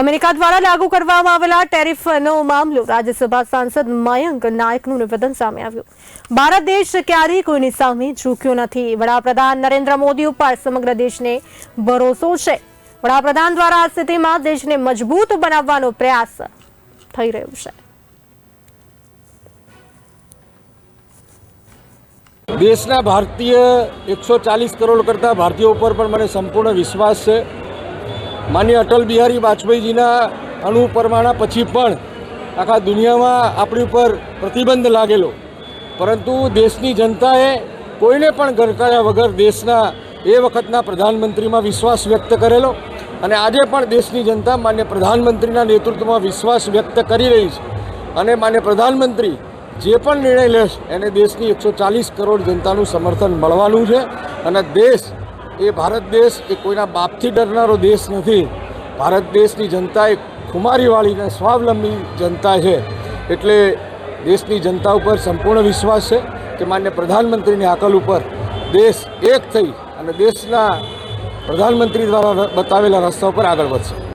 America દ્વારા લાગુ કરવામાં આવેલા ટેરિફનો મામલો રાજ્યસભા સાંસદ મયંક નાયકનું નિવેદન સામે આવ્યું. ભારત દેશ ક્યારેય કોઈની સામે ઝૂક્યો નથી. વડાપ્રધાન નરેન્દ્ર મોદી ઉપર સમગ્ર દેશને ભરોસો છે. વડાપ્રધાન દ્વારા આ સ્થિતિમાં દેશને મજબૂત બનાવવાનો પ્રયાસ થઈ રહ્યો છે. દેશના ભારતીય એકસો ચાલીસ કરોડ કરતાં ભારતીયો ઉપર પણ મને સંપૂર્ણ વિશ્વાસ છે. માન્ય અટલ બિહારી વાજપેયીજીના અણુ પરમાણા પછી પણ આખા દુનિયામાં આપણી ઉપર પ્રતિબંધ લાગેલો. પરંતુ દેશની જનતાએ કોઈને પણ ગરકાયા વગર દેશના એ વખતના પ્રધાનમંત્રીમાં વિશ્વાસ વ્યક્ત કરેલો અને આજે પણ દેશની જનતા માન્ય પ્રધાનમંત્રીના નેતૃત્વમાં વિશ્વાસ વ્યક્ત કરી રહી છે. અને માન્ય પ્રધાનમંત્રી જે પણ નિર્ણય લેશે એને દેશની એકસો ચાલીસ કરોડ જનતાનું સમર્થન મળવાનું છે અને દેશ એ ભારત દેશ એ કોઈના બાપથી ડરનારો દેશ નથી. ભારત દેશની જનતા એ ખુમારીવાળી અને સ્વાવલંબી જનતા છે. એટલે દેશની જનતા ઉપર સંપૂર્ણ વિશ્વાસ છે કે માન્ય પ્રધાનમંત્રીની હાકલ ઉપર દેશ એક થઈ અને દેશના પ્રધાનમંત્રી દ્વારા બતાવેલા રસ્તા ઉપર આગળ વધશે.